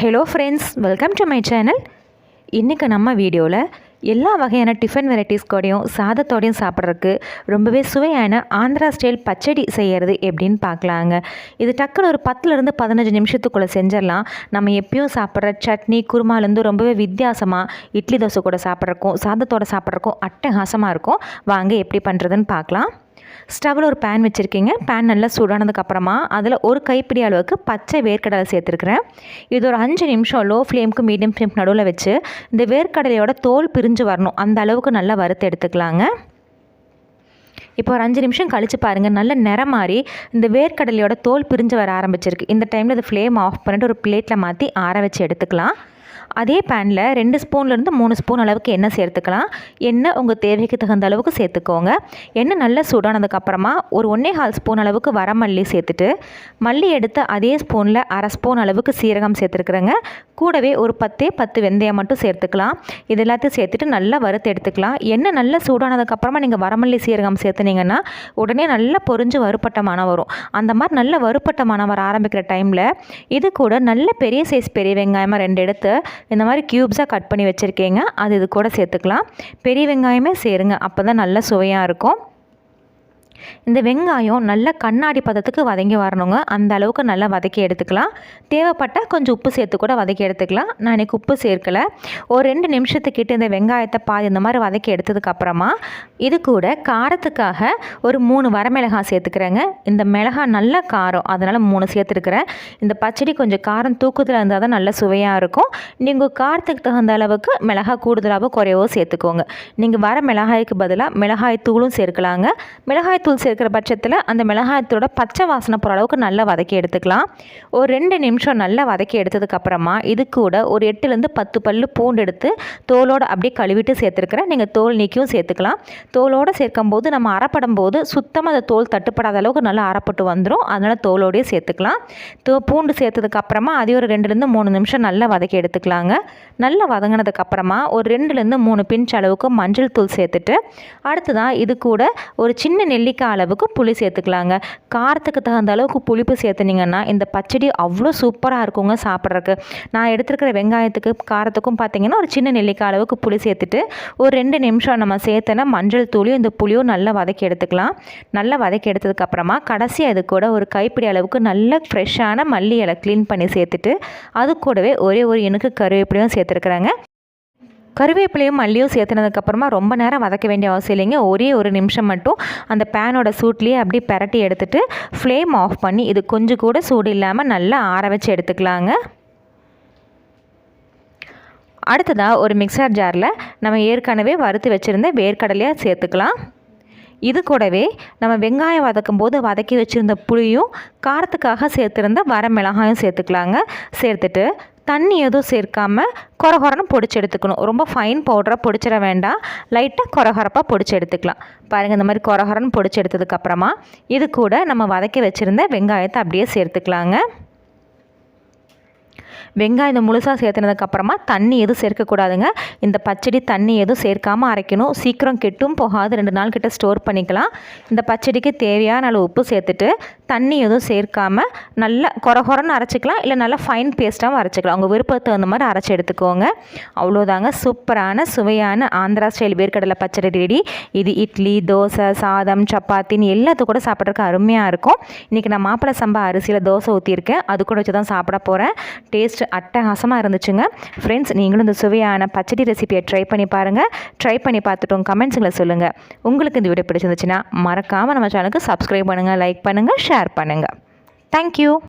Hello friends welcome to my channel இன்றைக்கி நம்ம வீடியோவில் எல்லா வகையான டிஃபன் வெரைட்டிஸ் கூடயும் சாதத்தோடையும் சாப்பிட்றதுக்கு ரொம்பவே சுவையான ஆந்திரா ஸ்டைல் பச்சடி செய்கிறது எப்படின்னு பார்க்கலாங்க. இது டக்குன்னு ஒரு பத்துலேருந்து பதினஞ்சு நிமிஷத்துக்குள்ளே செஞ்சிடலாம். நம்ம எப்பயும் சாப்பிட்ற சட்னி குருமாலேருந்து ரொம்பவே வித்தியாசமாக இட்லி தோசை கூட சாப்பிட்றக்கும் சாதத்தோடு சாப்பிட்றக்கும் அட்டகாசமாக இருக்கும். வாங்க எப்படி பண்ணுறதுன்னு பார்க்கலாம். ஸ்டவ்வில் ஒரு பேன் வச்சுருக்கீங்க. பேன் நல்லா சூடானதுக்கப்புறமா அதில் ஒரு கைப்பிடி அளவுக்கு பச்சை வேர்க்கடலை சேர்த்துருக்குறேன். இது ஒரு அஞ்சு நிமிஷம் லோ ஃப்ளேமுக்கு மீடியம் ஃப்ளேம் நடுவில் வச்சு இந்த வேர்க்கடலையோட தோல் பிரிஞ்சு வரணும். அந்த அளவுக்கு நல்லா வறுத்து எடுத்துக்கலாங்க. இப்போ ஒரு அஞ்சு நிமிஷம் கழித்து பாருங்கள் நல்ல நிறம் மாறி இந்த வேர்க்கடலையோட தோல் பிரிஞ்சு வர ஆரம்பிச்சிருக்கு. இந்த டைமில் இது ஃப்ளேம் ஆஃப் பண்ணிட்டு ஒரு பிளேட்டில் மாற்றி ஆற வச்சு எடுத்துக்கலாம். அதே பேனில் ரெண்டு ஸ்பூன்லேருந்து மூணு ஸ்பூன் அளவுக்கு எண்ணெய் சேர்த்துக்கலாம். எண்ணெய் உங்கள் தேவைக்கு தகுந்த அளவுக்கு சேர்த்துக்கோங்க. எண்ணெய் நல்லா சூடானதுக்கப்புறமா ஒரு ஒன்றே கால் ஸ்பூன் அளவுக்கு வரமல்லி சேர்த்துட்டு மல்லி எடுத்து அதே ஸ்பூனில் அரை ஸ்பூன் அளவுக்கு சீரகம் சேர்த்துருக்குறேங்க. கூடவே ஒரு பத்தே பத்து வெந்தயம் மட்டும் சேர்த்துக்கலாம். இது எல்லாத்தையும் சேர்த்துட்டு நல்லா வறுத்து எடுத்துக்கலாம். எண்ணெய் நல்லா சூடானதுக்கப்புறமா நீங்கள் வரமல்லி சீரகம் சேர்த்துனீங்கன்னா உடனே நல்லா பொறிஞ்சு வறுப்பட்ட மனம் வரும். அந்த மாதிரி நல்ல வறுப்பட்ட மனம் வர ஆரம்பிக்கிற டைமில் இது கூட நல்ல பெரிய சைஸ் பெரிய வெங்காயமாக ரெண்டு எடுத்து இந்த மாதிரி க்யூப்ஸாக கட் பண்ணி வச்சுருக்கீங்க. அது இது கூட சேர்த்துக்கலாம். பெரிய வெங்காயமே சேருங்க. அப்போ தான் நல்ல சுவையாக இருக்கும். இந்த வெங்காயம் நல்ல கண்ணாடி பதத்துக்கு வதங்கி வரணுங்க. அந்த அளவுக்கு நல்லா வதக்கி எடுத்துக்கலாம். தேவைப்பட்டால் கொஞ்சம் உப்பு சேர்த்து கூட வதக்கி எடுத்துக்கலாம். நான் இன்றைக்கி உப்பு சேர்க்கலை. ஒரு ரெண்டு நிமிஷத்துக்கிட்ட இந்த வெங்காயத்தை பாதி இந்த மாதிரி வதக்கி எடுத்ததுக்கப்புறமா இது கூட காரத்துக்காக ஒரு மூணு வரமிளகாய் சேர்த்துக்கிறேங்க. இந்த மிளகாய் நல்ல காரம். அதனால் மூணு சேர்த்துருக்குறேன். இந்த பச்சடி கொஞ்சம் காரம் தூக்கத்தில் இருந்தால் தான் நல்ல சுவையாக இருக்கும். நீங்கள் காரத்துக்கு தகுந்த அளவுக்கு மிளகாய் கூடுதலாகவோ குறையவோ சேர்த்துக்கோங்க. நீங்கள் வர மிளகாய்க்கு பதிலாக மிளகாய் தூளும் சேர்க்கலாங்க. மிளகாய் தூள் சேர்க்குற பட்சத்தில் அந்த மிளகாயத்தோட பச்சை வாசனை போகிற அளவுக்கு நல்லா வதக்கி எடுத்துக்கலாம். ஒரு ரெண்டு நிமிஷம் நல்லா வதக்கி எடுத்ததுக்கப்புறமா இது கூட ஒரு எட்டுலேருந்து பத்து பல் பூண்டு எடுத்து தோலோடு அப்படியே கழுவிட்டு சேர்த்துருக்குறேன் நீங்கள் தோல் நீக்கியும் சேர்த்துக்கலாம். தோலோடு சேர்க்கும் போது நம்ம அறப்படும் போது சுத்தமாக அந்த தோல் தட்டுப்படாத அளவுக்கு நல்லா அறப்பட்டு வந்துடும் அதனால் தோலோடையே சேர்த்துக்கலாம். தோ பூண்டு சேர்த்ததுக்கப்புறமா அதே ஒரு ரெண்டுலேருந்து மூணு நிமிஷம் நல்லா வதக்கி எடுத்துக்கலாங்க. நல்லா வதங்கினதுக்கப்புறமா ஒரு ரெண்டுலேருந்து மூணு பிஞ்ச் அளவுக்கு மஞ்சள் தூள் சேர்த்துட்டு அடுத்ததான் இது கூட ஒரு சின்ன நெல்லிக்காய் அளவுக்கு புளி சேர்த்துக்கலாங்க. காரத்துக்கு தகுந்த அளவுக்கு புளிப்பு சேர்த்துனீங்கன்னா இந்த பச்சடி அவ்வளோ சூப்பராக இருக்குங்க சாப்பிட்றதுக்கு. நான் எடுத்துருக்கிற வெங்காயத்துக்கு காரத்துக்கும் பார்த்தீங்கன்னா ஒரு சின்ன நெல்லிக்காய் அளவுக்கு புளி சேர்த்துட்டு ஒரு ரெண்டு நிமிஷம் நம்ம சேர்த்தனா மஞ்சள் தூளியும் இந்த புளியும் நல்லா வதக்கி எடுத்துக்கலாம். நல்லா வதக்கி எடுத்ததுக்கப்புறமா கடைசியாக இது கூட ஒரு கைப்பிடி அளவுக்கு நல்ல ஃப்ரெஷ்ஷான மல்லி இலை க்ளீன் பண்ணி சேர்த்துட்டு அது கூடவே ஒரே ஒரு எனக்கு கருவேப்பிலையும் சேர்த்துருக்குறாங்க. கருவேப்பிலையும் மல்லியும் சேர்த்துனதுக்கப்புறமா ரொம்ப நேரம் வதக்க வேண்டிய அவசியம் இல்லைங்க. ஒரே ஒரு நிமிஷம் மட்டும் அந்த பேனோட சூட்லேயே அப்படி பரட்டி எடுத்துகிட்டு ஃப்ளேம் ஆஃப் பண்ணி இது கொஞ்சம் கூட சூடு இல்லாமல் நல்லா ஆற வச்சு எடுத்துக்கலாங்க. அடுத்ததாக ஒரு மிக்சர் ஜாரில் நம்ம ஏற்கனவே வறுத்து வச்சுருந்த வேர்க்கடலையாக சேர்த்துக்கலாம். இது கூடவே நம்ம வெங்காயம் வதக்கும் போது வதக்கி வச்சுருந்த புளியும் காரத்துக்காக சேர்த்துருந்த வர மிளகாயும் சேர்த்துக்கலாங்க. சேர்த்துட்டு தண்ணி எதுவும் சேர்க்காமல் கொரகொரன்னு பொடிச்சு எடுத்துக்கணும். ரொம்ப ஃபைன் பவுடராக பொடிச்சிட வேண்டாம். லைட்டாக கொரகொரப்பாக பொடிச்சு எடுத்துக்கலாம். பாருங்கள் இந்த மாதிரி கொரகொரன்னு பொடிச்சு எடுத்ததுக்கப்புறமா இது கூட நம்ம வதக்கி வச்சுருந்த வெங்காயத்தை அப்படியே சேர்த்துக்கலாங்க. வெங்காயம் முழுசாக சேர்த்துனதுக்கப்புறமா தண்ணி எதுவும் சேர்க்கக்கூடாதுங்க. இந்த பச்சடி தண்ணி எதுவும் சேர்க்காமல் அரைக்கணும். சீக்கிரம் கெட்டும் போகாது. ரெண்டு நாள் கிட்ட ஸ்டோர் பண்ணிக்கலாம். இந்த பச்சடிக்கு தேவையான அளவு உப்பு சேர்த்துட்டு தண்ணி எதுவும் சேர்க்காமல் நல்லா கொரகொரன்னு அரைச்சிக்கலாம். இல்லை நல்லா ஃபைன் பேஸ்ட்டாகவும் அரைச்சிக்கலாம். உங்கள் விருப்பத்தை தகுந்த மாதிரி அரைச்சி எடுத்துக்கோங்க. அவ்வளோதாங்க சூப்பரான சுவையான ஆந்திரா ஸ்டைல் வேர்க்கடலை பச்சடி ரெடி இது இட்லி தோசை சாதம் சப்பாத்தின்னு எல்லாத்து கூட சாப்பிட்றதுக்கு அருமையாக இருக்கும். இன்றைக்கி நான் மாப்பிள்ளை சம்பா அரிசியில் தோசை ஊற்றிருக்கேன் அது கூட வச்சு தான் சாப்பிட போகிறேன் டேஸ்ட் டேஸ்ட் அட்டகாசமாக இருந்துச்சுங்க. ஃப்ரெண்ட்ஸ் நீங்களும் இந்த சுவையான பச்சடி ரெசிபியை ட்ரை பண்ணி பாருங்கள் ட்ரை பண்ணி பார்த்துட்டோம். கமெண்ட்ஸுங்களை சொல்லுங்கள் உங்களுக்கு இந்த வீடியோ பிடிச்சிருந்துச்சுன்னா மறக்காமல் நம்ம சேனலுக்கு சப்ஸ்கிரைப் பண்ணுங்கள் லைக் பண்ணுங்கள் ஷேர் பண்ணுங்கள் தேங்க்யூ